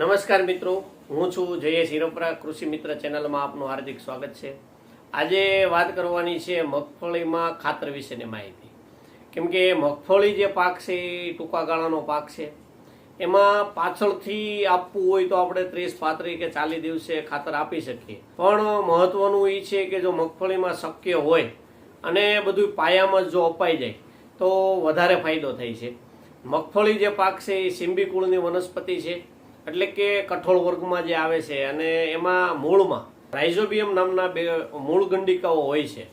નમસ્કાર મિત્રો, હું છું જયેશ શિરોપરા કૃષિ મિત્ર ચેનલમાં આપનું હાર્દિક સ્વાગત છે. આજે વાત કરવાની છે મગફળીમાં ખાતર વિશેની માહિતી. કેમ કે મગફળી જે પાક છે, એ ટૂંકા ગાળાનો પાક છે. એમાં પાછળથી આપવું હોય તો આપણે ત્રીસ, પાંત્રીસ કે ચાલીસ દિવસે ખાતર આપી શકીએ. પણ મહત્વનું એ છે કે જો મગફળીમાં શક્ય હોય અને બધું પાયામાં જો અપાઈ જાય, તો વધારે ફાયદો થાય છે. મગફળી જે પાક છે, એ સિંબી કુળની વનસ્પતિ છે. એટલે કે કઠોળ વર્ગમાં જે આવે છે અને એમાં મૂળમાં રાઇઝોબિયમ નામના બે મૂળ ગંડિકાઓ હોય છે,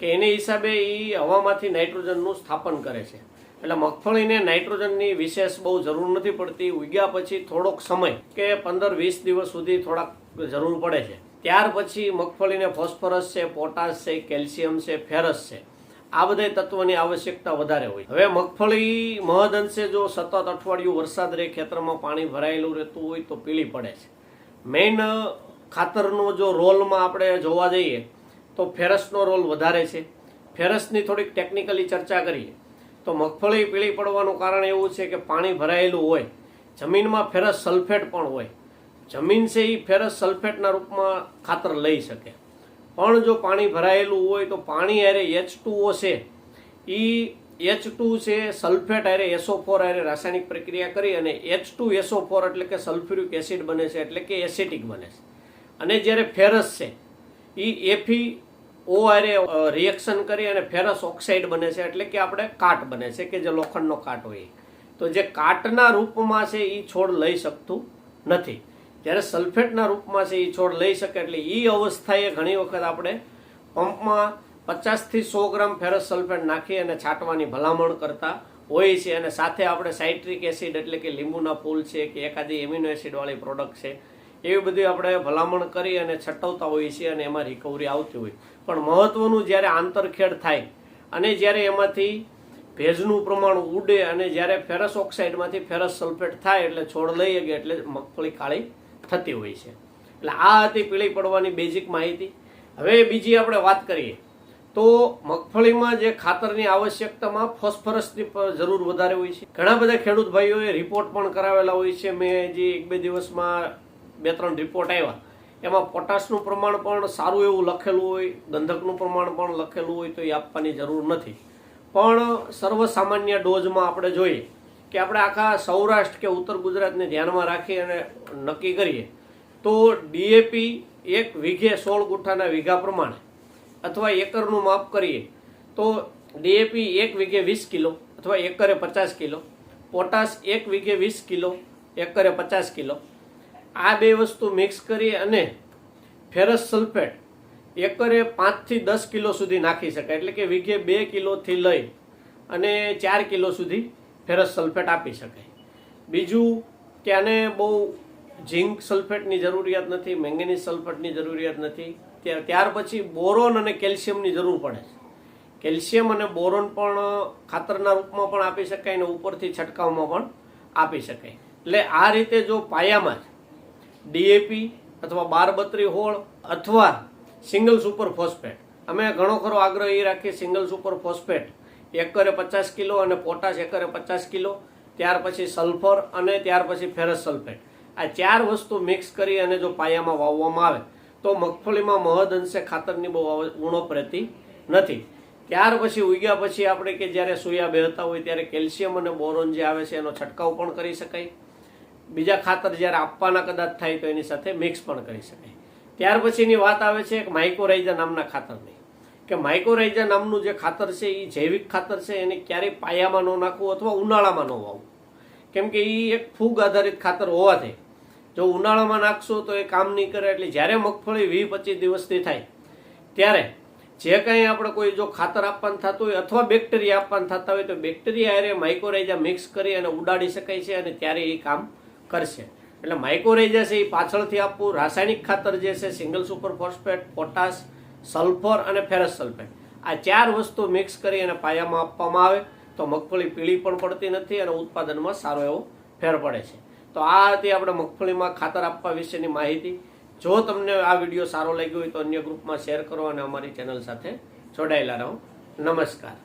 કે એને હિસાબે એ હવામાંથી નાઇટ્રોજનનું સ્થાપન કરે છે. એટલે મગફળીને નાઇટ્રોજનની વિશેષ બહુ જરૂર નથી પડતી, ઉગ્યા પછી થોડોક સમય કે પંદર વીસ દિવસ સુધી થોડાક જરૂર પડે છે. ત્યાર પછી મગફળીને ફોસ્ફરસ છે, પોટાશ છે, કેલ્શિયમ છે, ફેરસ છે. આ બધા તત્વોની આવશ્યકતા વધારે હોય. હવે મગફળી, મહદઅંશે જો સતત અઠવાડિયું વરસાદ રહે, ખેતરમાં પાણી ભરાયેલું રહેતું હોય તો પીળી પડે છે. મેઇન ખાતરનો જો રોલમાં આપણે જોવા જઈએ, તો ફેરસનો રોલ વધારે છે. ફેરસની થોડીક ટેકનિકલી ચર્ચા કરીએ. તો મગફળી પીળી પડવાનું કારણ એવું છે કે પાણી ભરાયેલું હોય. જમીનમાં ફેરસ સલ્ફેટ પણ હોય. જમીન છે એ ફેરસ સલ્ફેટના રૂપમાં ખાતર લઈ શકે. પણ જો પાણી ભરાયેલું હોય તો પાણી અરે એચ છે. એ એચ ટુ છે સલ્ફેટ અરે એસો ફોર હારે રાસાયણિક પ્રક્રિયા કરી અને એચ ટુ એસો ફોર એટલે કે સલ્ફ્યુરિક એસિડ બને છે, એટલે કે એસિટિક બને છે. અને જ્યારે ફેરસ છે એ એફી ઓ હારે રિએક્શન કરી અને ફેરસ ઓક્સાઇડ બને છે, એટલે કે આપણે કાટ બને છે, કે જે લોખંડનો કાટ હોય. તો જે કાટના રૂપમાં છે એ છોડ લઈ શકતું નથી. જ્યારે સલ્ફેટના રૂપમાં છે એ છોડ લઈ શકે એટલે એ અવસ્થાએ ઘણી વખત આપણે પંપમાં પચાસથી સો ગ્રામ ફેરસ સલ્ફેટ નાખી અને છાંટવાની ભલામણ કરતા હોય છે. અને સાથે આપણે સાઇટ્રિક એસિડ એટલે કે લીંબુના ફૂલ છે કે એકાદી એમિનો એસિડવાળી પ્રોડક્ટ છે, એવી બધી આપણે ભલામણ કરી અને છટવતા હોઈએ છીએ અને એમાં રિકવરી આવતી હોય. પણ મહત્વનું જ્યારે આંતરખેડ થાય અને જ્યારે એમાંથી ભેજનું પ્રમાણ ઉડે અને જ્યારે ફેરસ ઓક્સાઇડમાંથી ફેરસ સલ્ફેટ થાય એટલે છોડ લઈ શકે એટલે મગફળી કાળી થતી હોય છે. એટલે આ હતી પીળી પડવાની બેઝિક માહિતી. હવે બીજી આપણે વાત કરીએ. તો મગફળીમાં જે ખાતરની આવશ્યકતામાં ફોસ્ફરસની જરૂર વધારે હોય છે. ઘણા બધા ખેડૂત ભાઈઓએ રિપોર્ટ પણ કરાવેલા હોય છે. મેં જે એક બે દિવસમાં બે ત્રણ રિપોર્ટ આવ્યા એમાં પોટાશનું પ્રમાણ પણ સારું એવું લખેલું હોય, ગંધકનું પ્રમાણ પણ લખેલું હોય તો એ આપવાની જરૂર નથી. પણ સર્વસામાન્ય ડોઝમાં આપણે જોઈએ કે આપણે આખા સૌરાષ્ટ્ર કે ઉત્તર ગુજરાતને ધ્યાનમાં રાખી અને નક્કી કરીએ, તો ડીએપી એક વીઘે સોળ ગુઠ્ઠાના વીઘા પ્રમાણે અથવા એકરનું માપ કરીએ, તો ડીએપી એક વીઘે વીસ કિલો અથવા એકરે પચાસ કિલો, પોટાશ એક વીઘે વીસ કિલો, એકરે પચાસ કિલો. આ બે વસ્તુ મિક્સ કરી અને ફેરસ સલ્ફેટ એકરે પાંચથી દસ કિલો સુધી નાખી શકાય, એટલે કે વીઘે બે કિલોથી લઈ અને ચાર કિલો સુધી ફેરસ સલ્ફેટ આપી શકાય. બીજું કે આને બહુ ઝીંક સલ્ફેટની જરૂરિયાત નથી મેંગેનીઝ સલ્ફેટની જરૂરિયાત નથી. ત્યાર પછી બોરોન અને કેલ્શિયમની જરૂર પડે છે. કેલ્શિયમ અને બોરોન પણ ખાતરના રૂપમાં પણ આપી શકાય અને ઉપરથી છંટકાવમાં પણ આપી શકાય. એટલે આ રીતે જો પાયામાં જ ડીએપી અથવા બારબત્રી હોળ અથવા સિંગલ સુપર ફોસ્ફેટ, અમે ઘણો ખરો આગ્રહ એ રાખીએ સિંગલ સુપર ફોસ્ફેટ એકરે પચાસ કિલો અને પોટાશ એકરે પચાસ કિલો, ત્યાર પછી સલ્ફર અને ત્યાર પછી ફેરસ સલ્ફેટ. આ ચાર વસ્તુ મિક્સ કરી અને જો પાયામાં વાવવામાં આવે, તો મગફળીમાં મહદ અંશે ખાતરની બહુ ઉણપ રહેતી નથી. ત્યાર પછી ઉગ્યા પછી આપણે કે જ્યારે સોયા બેહતા હોય ત્યારે કેલ્શિયમ અને બોરોન જે આવે છે એનો છંટકાવ પણ કરી શકાય. બીજા ખાતર જ્યારે આપવાના કદાચ થાય તો એની સાથે મિક્સ પણ કરી શકાય. ત્યાર પછીની વાત આવે છે એક માઇકોરાઇઝા નામના ખાતરની. કે માઇકોરાઇઝા નામનું જે ખાતર છે એ જૈવિક ખાતર છે, એને ક્યારેય પાયામાં ન નાખવું અથવા ઉનાળામાં ન વાવવું. કેમ કે એ એક ફૂગ આધારિત ખાતર હોવાથી, જો ઉનાળામાં નાખશો તો એ કામ નહીં કરે, એટલે જ્યારે મગફળી વીસ પચીસ દિવસથી થાય, ત્યારે જે કંઈ આપણે કોઈ જો ખાતર આપવાનું થતું હોય અથવા બેક્ટેરિયા આપવાનું થતા હોય તો બેક્ટેરિયા હારે માઇકોરાઇઝા મિક્સ કરી અને ઉડાડી શકાય છે અને ત્યારે એ કામ કરશે. એટલે માઇકોરાઇઝા છે એ પાછળથી આપવું. રાસાયણિક ખાતર જે છે single super phosphate potash sulphur અને ફેરસ સલ્ફેટ. આ ચાર વસ્તુ મિક્સ કરી અને પાયામાં આપવામાં આવે તો મગફળી પીળી પણ પડતી નથી અને ઉત્પાદનમાં સારો એવો ફેર પડે છે. તો આ હતી આપણે મગફળીમાં ખાતર આપવા વિશેની માહિતી. જો તમને આ વીડિયો સારો લાગ્યો હોય તો અન્ય ગ્રુપમાં શેર કરો અને અમારી ચેનલ સાથે જોડાયેલા રહો. નમસ્કાર.